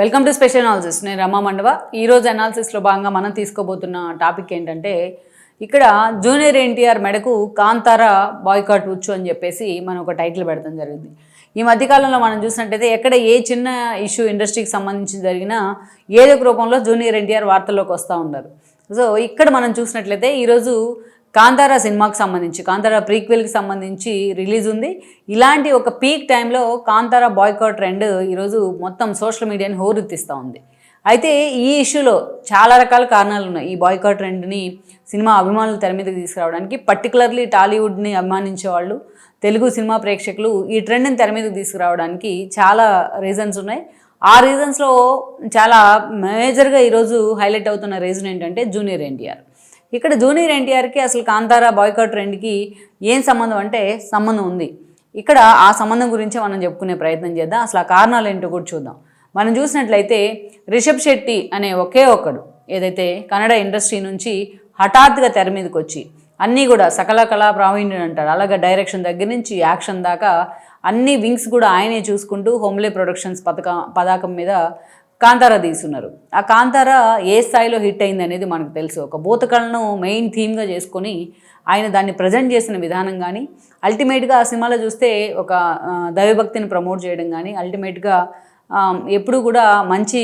Welcome to special analysis నేను రమా మండవ. ఈరోజు అనాలిసిస్లో భాగంగా మనం తీసుకోబోతున్న టాపిక్ ఏంటంటే ఇక్కడ జూనియర్ ఎన్టీఆర్ మెడకు కాంతార బాయ్కాట్ వచ్చు అని చెప్పేసి మనం ఒక టైటిల్ పెడతాం జరిగింది. ఈ మధ్యకాలంలో మనం చూసినట్టయితే ఎక్కడ ఏ చిన్న ఇష్యూ ఇండస్ట్రీకి సంబంధించి జరిగినా ఏదో ఒక రూపంలో జూనియర్ ఎన్టీఆర్ వార్తల్లోకి వస్తూ ఉన్నారు. సో ఇక్కడ మనం చూసినట్లయితే ఈరోజు కాంతారా సినిమాకి సంబంధించి కాంతారా ప్రీక్వెల్కి సంబంధించి రిలీజ్ ఉంది. ఇలాంటి ఒక పీక్ టైంలో కాంతారా బాయ్కాట్ ట్రెండ్ ఈరోజు మొత్తం సోషల్ మీడియాని హోరెత్తిస్తూ ఉంది. అయితే ఈ ఇష్యూలో చాలా రకాల కారణాలు ఉన్నాయి. ఈ బాయ్కాట్ ట్రెండ్ని సినిమా అభిమానులు తెర మీదకి తీసుకురావడానికి పర్టికులర్లీ టాలీవుడ్ని అభిమానించే వాళ్ళు తెలుగు సినిమా ప్రేక్షకులు ఈ ట్రెండ్ని తెర మీదకి తీసుకురావడానికి చాలా రీజన్స్ ఉన్నాయి. ఆ రీజన్స్లో చాలా మేజర్గా ఈరోజు హైలైట్ అవుతున్న రీజన్ ఏంటంటే జూనియర్ ఎన్టీఆర్. ఇక్కడ జూనియర్ ఎన్టీఆర్కి అసలు కాంతారా బాయ్కాట్ ట్రెండ్కి ఏం సంబంధం అంటే సంబంధం ఉంది. ఇక్కడ ఆ సంబంధం గురించి మనం చెప్పుకునే ప్రయత్నం చేద్దాం. అసలు ఆ కారణాలు ఏంటో కూడా చూద్దాం. మనం చూసినట్లయితే రిషబ్ శెట్టి అనే ఒకే ఒక్కడు ఏదైతే కన్నడ ఇండస్ట్రీ నుంచి హఠాత్తుగా తెర మీదకి వచ్చి అన్నీ కూడా సకల కళా ప్రావీణ్యుడు అంటారు అలాగే డైరెక్షన్ దగ్గర నుంచి యాక్షన్ దాకా అన్ని వింగ్స్ కూడా ఆయనే చూసుకుంటూ హోమ్లే ప్రొడక్షన్స్ పథక పథకం మీద కాంతార తీసున్నారు ఆ కాంతార ఏ స్థాయిలో హిట్ అయింది అనేది మనకు తెలుసు. ఒక భూతకళను మెయిన్ థీమ్గా చేసుకొని ఆయన దాన్ని ప్రజెంట్ చేసిన విధానం కానీ అల్టిమేట్గా ఆ సినిమాలో చూస్తే ఒక దైవభక్తిని ప్రమోట్ చేయడం కానీ అల్టిమేట్గా ఎప్పుడు కూడా మంచి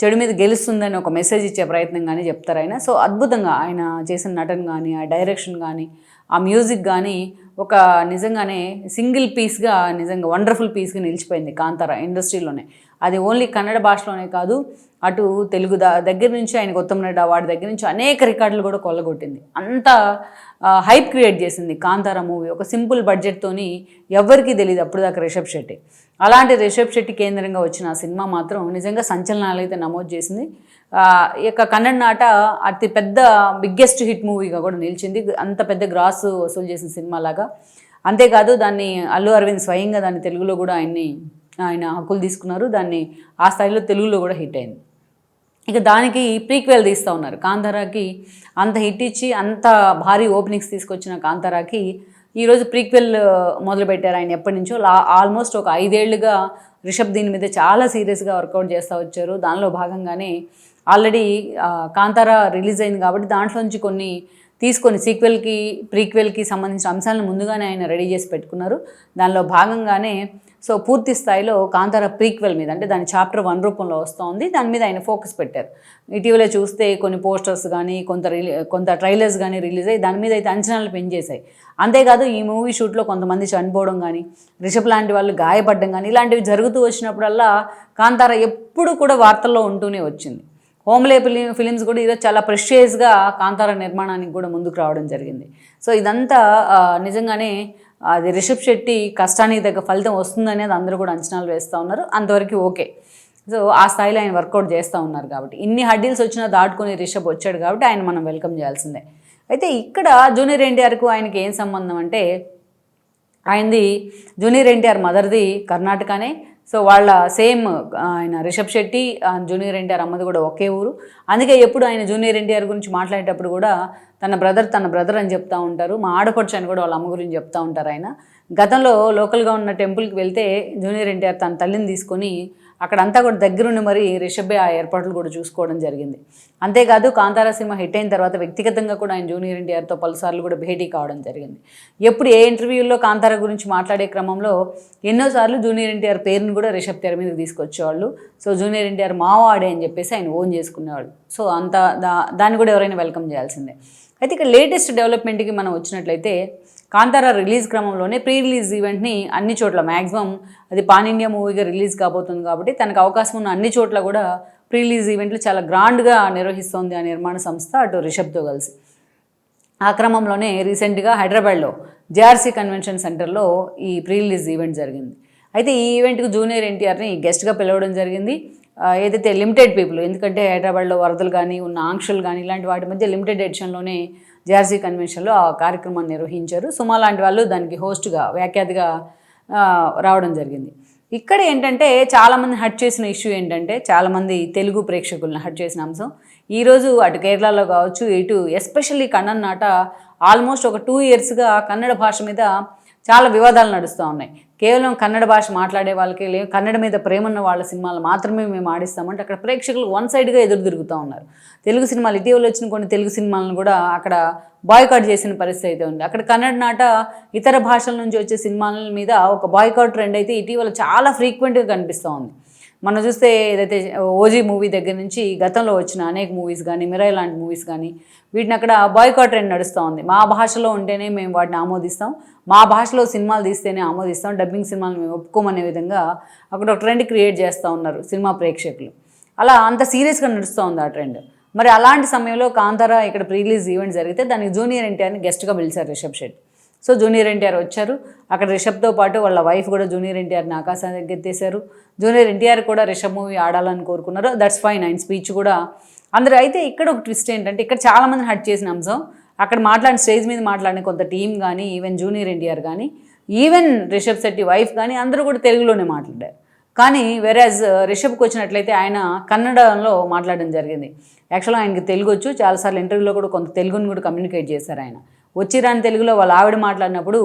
చెడు మీద గెలుస్తుందని ఒక మెసేజ్ ఇచ్చే ప్రయత్నం కానీ చెప్తారు ఆయన. సో అద్భుతంగా ఆయన చేసిన నటన కానీ ఆ డైరెక్షన్ కానీ ఆ మ్యూజిక్ కానీ ఒక నిజంగానే సింగిల్ పీస్గా నిజంగా వండర్ఫుల్ పీస్గా నిలిచిపోయింది కాంతార ఇండస్ట్రీలోనే. అది ఓన్లీ కన్నడ భాషలోనే కాదు అటు తెలుగు దా దగ్గర నుంచి ఆయన కొత్తమరెడ్డి వాడి దగ్గర నుంచి అనేక రికార్డులు కూడా కొల్లగొట్టింది. అంత హైప్ క్రియేట్ చేసింది కాంతార మూవీ. ఒక సింపుల్ బడ్జెట్తోని ఎవరికీ తెలియదు అప్పుడు దాకా రిషబ్ శెట్టి. అలాంటి రిషబ్ శెట్టి కేంద్రంగా వచ్చిన ఆ సినిమా మాత్రం నిజంగా సంచలనాలు అయితే నమోదు చేసింది. ఈ యొక్క కన్నడ నాట అతి పెద్ద బిగ్గెస్ట్ హిట్ మూవీగా కూడా నిలిచింది. అంత పెద్ద గ్రాస్ వసూలు చేసిన సినిమా లాగా అంతేకాదు దాన్ని అల్లు అరవింద్ స్వయంగా దాన్ని తెలుగులో కూడా ఆయన్ని ఆయన హక్కులు తీసుకున్నారు. దాన్ని ఆ స్థాయిలో తెలుగులో కూడా హిట్ అయింది. ఇక దానికి ప్రీక్వెల్ తీస్తూ ఉన్నారు. కాంతారాకి అంత హిట్ ఇచ్చి అంత భారీ ఓపెనింగ్స్ తీసుకొచ్చిన కాంతారాకి ఈరోజు ప్రీక్వెల్ మొదలుపెట్టారు ఆయన ఎప్పటి నుంచో. లా ఆల్మోస్ట్ ఒక ఐదేళ్ళుగా రిషబ్ దీని మీద చాలా సీరియస్గా వర్కౌట్ చేస్తూ వచ్చారు. దానిలో భాగంగానే ఆల్రెడీ కాంతారా రిలీజ్ అయింది కాబట్టి దాంట్లో నుంచి కొన్ని తీసుకొని సీక్వెల్కి ప్రీక్వెల్కి సంబంధించిన అంశాలను ముందుగానే ఆయన రెడీ చేసి పెట్టుకున్నారు. దానిలో భాగంగానే సో పూర్తి స్థాయిలో కాంతార ప్రీక్వెల్ మీద అంటే దాని చాప్టర్ వన్ రూపంలో వస్తుంది. దాని మీద ఆయన ఫోకస్ పెట్టారు. ఇటీవల చూస్తే కొన్ని పోస్టర్స్ కానీ కొంత రిలీ కొంత ట్రైలర్స్ కానీ రిలీజ్ అయ్యి దాని మీద అయితే అంచనాలు పెంచేశాయి. అంతేకాదు ఈ మూవీ షూట్లో కొంతమంది చనిపోవడం కానీ రిషబ్ లాంటి వాళ్ళు గాయపడడం కానీ ఇలాంటివి జరుగుతూ వచ్చినప్పుడల్లా కాంతార ఎప్పుడు కూడా వార్తల్లో ఉంటూనే వచ్చింది. హోమ్లే ఫిలిం ఫిలిమ్స్ కూడా ఈరోజు చాలా ప్రెషియస్గా కాంతార నిర్మాణానికి కూడా ముందుకు రావడం జరిగింది. సో ఇదంతా నిజంగానే అది రిషబ్ శెట్టి కష్టానికి తగ్గ ఫలితం వస్తుందనేది అందరూ కూడా అంచనాలు వేస్తూ ఉన్నారు. అంతవరకు ఓకే. సో ఆ స్థాయిలో ఆయన వర్కౌట్ చేస్తూ ఉన్నారు కాబట్టి. ఇన్ని హడ్డీల్స్ వచ్చినా దాటుకొని రిషబ్ వచ్చాడు కాబట్టి ఆయన మనం వెల్కమ్ చేయాల్సిందే. అయితే ఇక్కడ జూనియర్ ఎన్టీఆర్కు ఆయనకి ఏం సంబంధం అంటే ఆయనది జూనియర్ ఎన్టీఆర్ మదర్ది కర్ణాటకనే సో వాళ్ళ సేమ్ ఆయన రిషబ్ శెట్టి జూనియర్ ఎన్టీఆర్ అమ్మది కూడా ఒకే ఊరు. అందుకే ఎప్పుడు ఆయన జూనియర్ ఎన్టీఆర్ గురించి మాట్లాడేటప్పుడు కూడా తన బ్రదర్ తన బ్రదర్ అని చెప్తూ ఉంటారు. మా ఆడపడుచు అని కూడా వాళ్ళ అమ్మ గురించి చెప్తూ ఉంటారు ఆయన. గతంలో లోకల్గా ఉన్న టెంపుల్కి వెళ్తే జూనియర్ ఎన్టీఆర్ తన తల్లిని తీసుకొని అక్కడంతా కూడా దగ్గరుండి మరి రిషబ్బే ఆ ఏర్పాట్లు కూడా చూసుకోవడం జరిగింది. అంతేకాదు కాంతారా సినిమా హిట్ అయిన తర్వాత వ్యక్తిగతంగా కూడా ఆయన జూనియర్ ఎన్టీఆర్తో పలుసార్లు కూడా భేటీ కావడం జరిగింది. ఎప్పుడు ఏ ఇంటర్వ్యూల్లో కాంతారా గురించి మాట్లాడే క్రమంలో ఎన్నోసార్లు జూనియర్ ఎన్టీఆర్ పేరుని కూడా రిషబ్ తెర మీదకి తీసుకొచ్చేవాళ్ళు. సో జూనియర్ ఎన్టీఆర్ మావాడే అని చెప్పేసి ఆయన ఓన్ చేసుకునేవాళ్ళు. సో అంత దా దాన్ని కూడా ఎవరైనా వెల్కమ్ చేయాల్సిందే. అయితే ఇక లేటెస్ట్ డెవలప్మెంట్కి మనం వచ్చినట్లయితే కాంతారా రిలీజ్ క్రమంలోనే ప్రీ రిలీజ్ ఈవెంట్ని అన్ని చోట్ల మ్యాక్సిమం అది పాన్ ఇండియా మూవీగా రిలీజ్ కాబోతుంది కాబట్టి తనకు అవకాశం ఉన్న అన్ని చోట్ల కూడా ప్రీ రిలీజ్ ఈవెంట్లు చాలా గ్రాండ్గా నిర్వహిస్తోంది ఆ నిర్మాణ సంస్థ అటు రిషబ్తో కలిసి. ఆ క్రమంలోనే రీసెంట్గా హైదరాబాద్లో జేఆర్సీ కన్వెన్షన్ సెంటర్లో ఈ ప్రీ రిలీజ్ ఈవెంట్ జరిగింది. అయితే ఈ ఈవెంట్కి జూనియర్ ఎన్టీఆర్ని గెస్ట్గా పిలవడం జరిగింది. ఏదైతే లిమిటెడ్ పీపుల్ ఎందుకంటే హైదరాబాద్లో వరదలు కానీ ఉన్న ఆంక్షలు కానీ ఇలాంటి వాటి మధ్య లిమిటెడ్ ఎడిషన్లోనే జార్జీ కన్వెన్షన్లో ఆ కార్యక్రమాన్ని నిర్వహించారు. సుమా లాంటి వాళ్ళు దానికి హోస్ట్గా వ్యాఖ్యాతగా రావడం జరిగింది. ఇక్కడ ఏంటంటే చాలామంది హట్ చేసిన ఇష్యూ ఏంటంటే చాలామంది తెలుగు ప్రేక్షకులను హట్ చేసిన అంశం. ఈరోజు అటు కేరళలో కావచ్చు ఇటు ఎస్పెషల్లీ కన్నన్ నాట ఆల్మోస్ట్ ఒక టూ ఇయర్స్గా కన్నడ భాష మీద చాలా వివాదాలు నడుస్తూ ఉన్నాయి. కేవలం కన్నడ భాష మాట్లాడే వాళ్ళకి లే కన్నడ మీద ప్రేమ ఉన్న వాళ్ళ సినిమాలు మాత్రమే మేము ఆడిస్తామంటే అక్కడ ప్రేక్షకులు వన్ సైడ్గా ఎదురు తిరుగుతూ ఉన్నారు. తెలుగు సినిమాలు ఇటీవల వచ్చిన కొన్ని తెలుగు సినిమాలను కూడా అక్కడ బాయ్కాట్ చేసిన పరిస్థితి అయితే ఉంది. అక్కడ కన్నడ నాట ఇతర భాషల నుంచి వచ్చే సినిమాల మీద ఒక బాయ్కాట్ ట్రెండ్ అయితే ఇటీవల చాలా ఫ్రీక్వెంట్గా కనిపిస్తూ ఉంది. మనం చూస్తే ఏదైతే ఓజీ మూవీ దగ్గర నుంచి గతంలో వచ్చిన అనేక మూవీస్ కానీ మిరాయి లాంటి మూవీస్ కానీ వీటిని అక్కడ బాయ్కాట్ ట్రెండ్ నడుస్తూ ఉంది. మా భాషలో ఉంటేనే మేము వాటిని ఆమోదిస్తాం. మా భాషలో సినిమాలు తీస్తేనే ఆమోదిస్తాం. డబ్బింగ్ సినిమాలు మేము ఒప్పుకోమనే విధంగా అక్కడ ఒక ట్రెండ్ క్రియేట్ చేస్తూ ఉన్నారు సినిమా ప్రేక్షకులు. అలా అంత సీరియస్గా నడుస్తూ ఉంది ఆ ట్రెండ్. మరి అలాంటి సమయంలో కాంతార ఇక్కడ ప్రీ రిలీజ్ ఈవెంట్ జరిగితే దానికి జూనియర్ ఎన్టీఆర్ని గెస్ట్గా పిలిచారు రిషబ్ శెట్టి. సో జూనియర్ ఎన్టీఆర్ వచ్చారు. అక్కడ రిషబ్తో పాటు వాళ్ళ వైఫ్ కూడా జూనియర్ ఎన్టీఆర్ని ఆకాశానికి ఎత్తేశారు జూనియర్ ఎన్టీఆర్ కూడా రిషబ్ మూవీ ఆడాలని కోరుకున్నారు. దట్స్ ఫైన్ ఆయన స్పీచ్ కూడా. అందరూ అయితే ఇక్కడ ఒక ట్విస్ట్ ఏంటంటే ఇక్కడ చాలామంది హట్ చేసిన అంశం. అక్కడ మాట్లాడిన స్టేజ్ మీద మాట్లాడిన కొంత టీం కానీ ఈవెన్ జూనియర్ ఎన్టీఆర్ కానీ ఈవెన్ రిషబ్ శెట్టి వైఫ్ కానీ అందరూ కూడా తెలుగులోనే మాట్లాడారు. కానీ వెరాజ్ uh, రిషబ్కి వచ్చినట్లయితే ఆయన కన్నడలో మాట్లాడడం జరిగింది. యాక్చువల్గా ఆయనకి తెలుగు వచ్చు చాలాసార్లు ఇంటర్వ్యూలో కూడా కొంత తెలుగుని కూడా కమ్యూనికేట్ చేశారు ఆయన. వచ్చిరాని తెలుగులో వాళ్ళ ఆవిడ మాట్లాడినప్పుడు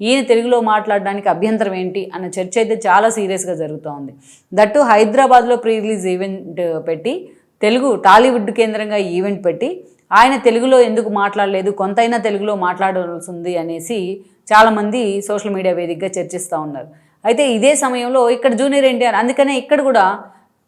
ఈయన తెలుగులో మాట్లాడడానికి అభ్యంతరం ఏంటి అన్న చర్చ అయితే చాలా సీరియస్గా జరుగుతూ ఉంది దట్టు హైదరాబాద్లో ప్రీ రిలీజ్ ఈవెంట్ పెట్టి తెలుగు టాలీవుడ్ కేంద్రంగా ఈవెంట్ పెట్టి ఆయన తెలుగులో ఎందుకు మాట్లాడలేదు కొంతైనా తెలుగులో మాట్లాడాల్సి ఉంది అనేసి చాలామంది సోషల్ మీడియా వేదికగా చర్చిస్తూ ఉన్నారు. అయితే ఇదే సమయంలో ఇక్కడ జూనియర్ ఎన్టీఆర్ అందుకనే ఇక్కడ కూడా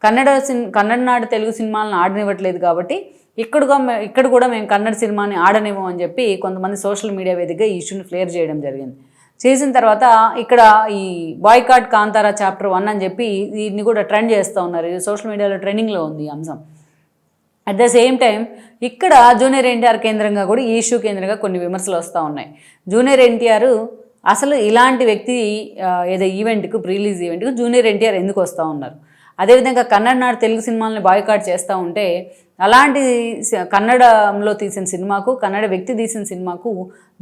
కన్నడ సిన్ కన్నడ నాడు తెలుగు సినిమాలను ఆడనివ్వట్లేదు కాబట్టి ఇక్కడగా ఇక్కడ కూడా మేము కన్నడ సినిమాని ఆడనివ్వం అని చెప్పి కొంతమంది సోషల్ మీడియా వేదికగా ఈ ఇష్యూని క్లియర్ చేయడం జరిగింది. చేసిన తర్వాత ఇక్కడ ఈ బాయ్కాట్ కాంతారా చాప్టర్ వన్ అని చెప్పి దీన్ని కూడా ట్రెండ్ చేస్తూ ఉన్నారు. ఇది సోషల్ మీడియాలో ట్రెండింగ్లో ఉంది ఈ అంశం. అట్ ద సేమ్ టైం ఇక్కడ జూనియర్ ఎన్టీఆర్ కేంద్రంగా కూడా ఈ ఇష్యూ కేంద్రంగా కొన్ని విమర్శలు వస్తూ ఉన్నాయి. జూనియర్ ఎన్టీఆర్ అసలు ఇలాంటి వ్యక్తి ఏదో ఈవెంట్కు ప్రీలీజ్ ఈవెంట్కు జూనియర్ ఎన్టీఆర్ ఎందుకు వస్తూ ఉన్నారు? అదేవిధంగా కన్నడ నాడు తెలుగు సినిమాలను బాయ్కాట్ చేస్తూ ఉంటే అలాంటి కన్నడంలో తీసిన సినిమాకు కన్నడ వ్యక్తి తీసిన సినిమాకు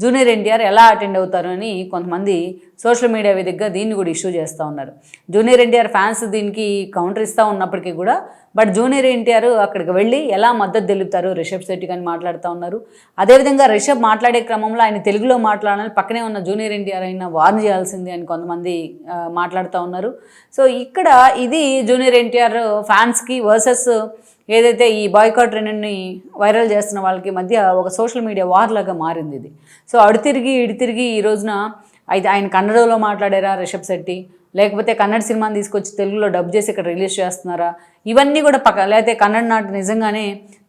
జూనియర్ ఎన్టీఆర్ ఎలా అటెండ్ అవుతారు అని కొంతమంది సోషల్ మీడియా వేదికగా దీన్ని కూడా ఇష్యూ చేస్తూ ఉన్నారు. జూనియర్ ఎన్టీఆర్ ఫ్యాన్స్ దీనికి కౌంటర్ ఇస్తూ ఉన్నప్పటికీ కూడా బట్ జూనియర్ ఎన్టీఆర్ అక్కడికి వెళ్ళి ఎలా మద్దతు తెలుపుతారు? రిషబ్ శెట్టి కానీ మాట్లాడుతూ ఉన్నారు. అదేవిధంగా రిషబ్ మాట్లాడే క్రమంలో ఆయన తెలుగులో మాట్లాడాలని పక్కనే ఉన్న జూనియర్ ఎన్టీఆర్ అయినా వార్న్ చేయాల్సింది అని కొంతమంది మాట్లాడుతూ ఉన్నారు. సో ఇక్కడ ఇది జూనియర్ ఎన్టీఆర్ ఫ్యాన్స్కి వర్సెస్ ఏదైతే ఈ బాయ్కాట్ ట్రెండ్ని వైరల్ చేస్తున్న వాళ్ళకి మధ్య ఒక సోషల్ మీడియా వార్ లాగా మారింది ఇది. సో అడు తిరిగి ఇడి తిరిగి ఈ రోజున అయితే ఆయన కన్నడలో మాట్లాడారా రిషబ్ శెట్టి? లేకపోతే కన్నడ సినిమాని తీసుకొచ్చి తెలుగులో డబ్ చేసి ఇక్కడ రిలీజ్ చేస్తున్నారా? ఇవన్నీ కూడా పక్క లేకపోతే కన్నడ నాటు నిజంగానే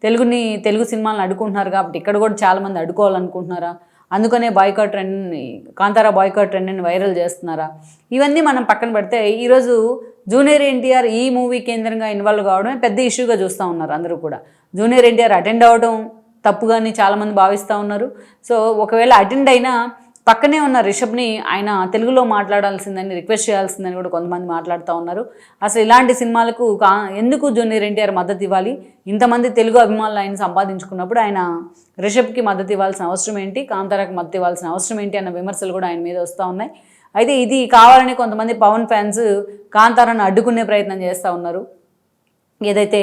తెలుగుని తెలుగు సినిమాలను అడుకుంటున్నారు కాబట్టి ఇక్కడ కూడా చాలామంది అడుకోవాలనుకుంటున్నారా అందుకనే బాయ్కాట్ ట్రెండ్ని కాంతారా బాయ్కాట్ ట్రెండ్ని వైరల్ చేస్తున్నారా? ఇవన్నీ మనం పక్కన పెడితే ఈరోజు జూనియర్ ఎన్టీఆర్ ఈ మూవీ కేంద్రంగా ఇన్వాల్వ్ కావడమే పెద్ద ఇష్యూగా చూస్తూ ఉన్నారు అందరూ కూడా. జూనియర్ ఎన్టీఆర్ అటెండ్ అవ్వడం తప్పుగాని చాలామంది భావిస్తూ ఉన్నారు. సో ఒకవేళ అటెండ్ అయినా పక్కనే ఉన్న రిషబ్ని ఆయన తెలుగులో మాట్లాడాల్సిందని రిక్వెస్ట్ చేయాల్సిందని కూడా కొంతమంది మాట్లాడుతూ ఉన్నారు. అసలు ఇలాంటి సినిమాలకు కా ఎందుకు జూనియర్ ఎన్టీఆర్ మద్దతు ఇవ్వాలి? ఇంతమంది తెలుగు అభిమానులు ఆయన సంపాదించుకున్నప్పుడు ఆయన రిషబ్కి మద్దతు ఇవ్వాల్సిన అవసరం ఏంటి? కాంతారాకి మద్దతు ఇవ్వాల్సిన అవసరం ఏంటి? అన్న విమర్శలు కూడా ఆయన మీద వస్తూ ఉన్నాయి. అయితే ఇది కావాలని కొంతమంది పవన్ ఫ్యాన్స్ కాంతారాన్ని అడ్డుకునే ప్రయత్నం చేస్తూ ఉన్నారు. ఏదైతే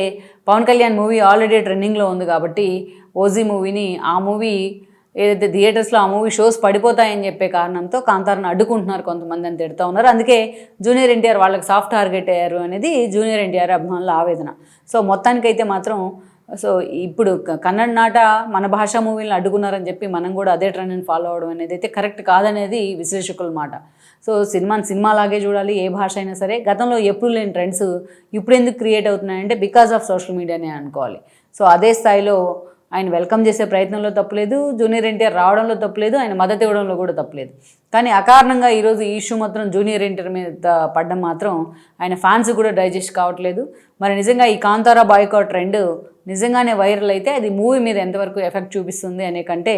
పవన్ కళ్యాణ్ మూవీ ఆల్రెడీ ట్రెండింగ్లో ఉంది కాబట్టి ఓజీ మూవీని ఆ మూవీ ఏదైతే థియేటర్స్లో ఆ మూవీ షోస్ పడిపోతాయని చెప్పే కారణంతో కాంతారాన్ని అడ్డుకుంటున్నారు కొంతమంది అని తిడుతూ ఉన్నారు. అందుకే జూనియర్ ఎన్టీఆర్ వాళ్ళకి సాఫ్ట్ టార్గెట్ అయ్యారు అనేది జూనియర్ ఎన్టీఆర్ అభిమానుల ఆవేదన. సో మొత్తానికైతే మాత్రం సో ఇప్పుడు కన్నడ నాట మన భాషా మూవీలను అడ్డుకున్నారని చెప్పి మనం కూడా అదే ట్రెండ్ని ఫాలో అవడం అనేది అయితే కరెక్ట్ కాదనేది విశ్లేషకుల మాట. సో సినిమాని సినిమాలాగే చూడాలి ఏ భాష అయినా సరే. గతంలో ఎప్పుడు లేని ట్రెండ్స్ ఇప్పుడు ఎందుకు క్రియేట్ అవుతున్నాయంటే బికాస్ ఆఫ్ సోషల్ మీడియానే అనుకోవాలి. సో అదే స్థాయిలో ఆయన వెల్కమ్ చేసే ప్రయత్నంలో తప్పలేదు జూనియర్ ఎన్టీఆర్ రావడంలో తప్పలేదు ఆయన మద్దతు ఇవ్వడంలో కూడా తప్పలేదు. కానీ అకారణంగా ఈరోజు ఈ ఇష్యూ మాత్రం జూనియర్ ఎన్టీఆర్ మీద పడ్డం మాత్రం ఆయన ఫ్యాన్స్ కూడా డైజెస్ట్ కావట్లేదు. మరి నిజంగా ఈ కాంతారా బాయ్కాట్ ట్రెండ్ నిజంగానే వైరల్ అయితే అది మూవీ మీద ఎంతవరకు ఎఫెక్ట్ చూపిస్తుంది అనే కంటే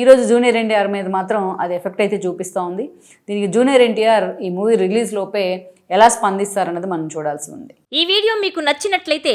ఈరోజు జూనియర్ ఎన్టీఆర్ మీద మాత్రం అది ఎఫెక్ట్ అయితే చూపిస్తూ ఉంది. దీనికి జూనియర్ ఎన్టీఆర్ ఈ మూవీ రిలీజ్ లోపే ఎలా స్పందిస్తారన్నది మనం చూడాల్సి ఉంది. ఈ వీడియో మీకు నచ్చినట్లయితే